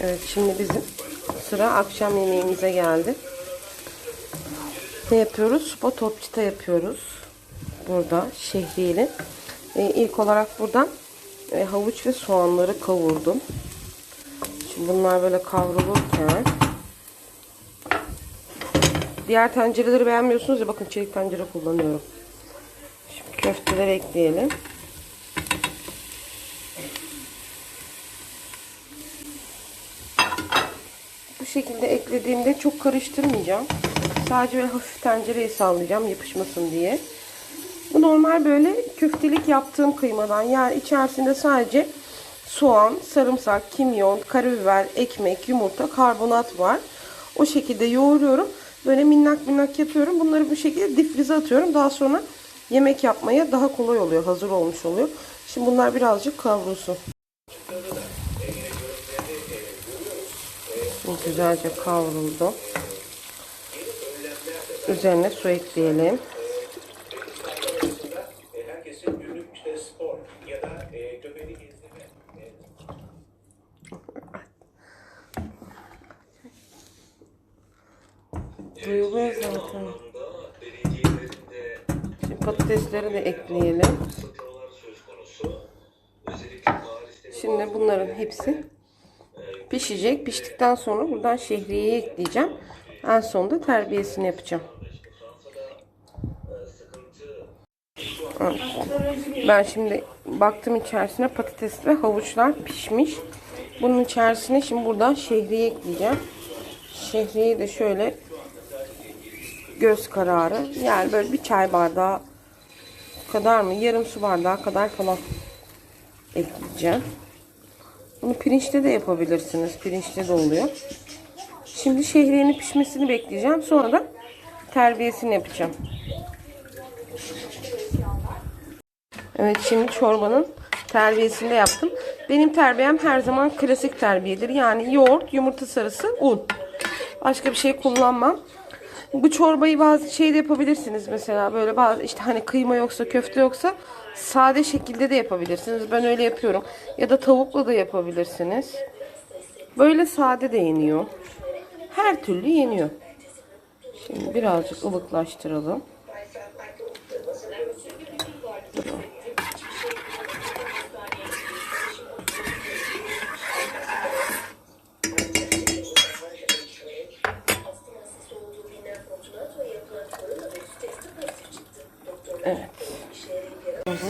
Evet şimdi bizim sıra akşam yemeğimize geldi. Ne yapıyoruz? Spotopçita yapıyoruz. Burada şehriyeli. Ee, ilk olarak buradan e, havuç ve soğanları kavurdum. Şimdi bunlar böyle kavrulurken diğer tencereleri beğenmiyorsunuz ya bakın çelik tencere kullanıyorum. Şimdi köfteleri ekleyelim. Şekilde eklediğimde çok karıştırmayacağım. Sadece böyle hafif tencereye sallayacağım yapışmasın diye. Bu normal böyle köftelik yaptığım kıymadan. Yani içerisinde sadece soğan, sarımsak, kimyon, karabiber, ekmek, yumurta, karbonat var. O şekilde yoğuruyorum. Böyle minnak minnak yapıyorum. Bunları bu şekilde difrize atıyorum. Daha sonra yemek yapmaya daha kolay oluyor. Hazır olmuş oluyor. Şimdi bunlar birazcık kavrulsun. Güzelce kavruldu. Üzerine su ekleyelim. Duyuluyor zaten. Şimdi patatesleri de ekleyelim. Şimdi bunların hepsi pişecek. Piştikten sonra buradan şehriyeyi ekleyeceğim. En sonunda terbiyesini yapacağım. Ben şimdi baktım içerisine patates ve havuçlar pişmiş. Bunun içerisine şimdi buradan şehriye ekleyeceğim. Şehriyeyi de şöyle göz kararı yani böyle bir çay bardağı kadar mı yarım su bardağı kadar falan ekleyeceğim. Bunu pirinçte de yapabilirsiniz. Pirinçte de oluyor. Şimdi şehriyenin pişmesini bekleyeceğim. Sonra da terbiyesini yapacağım. Evet şimdi çorbanın terbiyesini de yaptım. Benim terbiyem her zaman klasik terbiyedir. Yani yoğurt, yumurta sarısı, un. Başka bir şey kullanmam. Bu çorbayı bazı şeyde yapabilirsiniz mesela böyle bazı işte hani kıyma yoksa köfte yoksa sade şekilde de yapabilirsiniz. Ben öyle yapıyorum. Ya da tavukla da yapabilirsiniz. Böyle sade de yeniyor. Her türlü yeniyor. Şimdi birazcık ılıklaştıralım. Evet,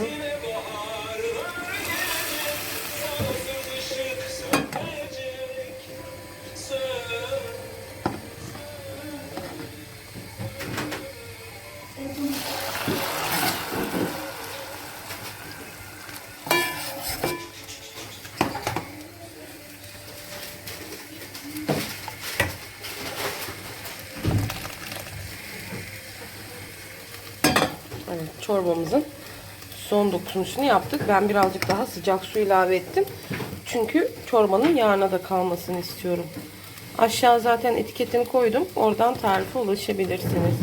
çorbamızın son dokunuşunu yaptık. Ben birazcık daha sıcak su ilave ettim. Çünkü çorbanın yağına da kalmasını istiyorum. Aşağı zaten etiketini koydum. Oradan tarife ulaşabilirsiniz.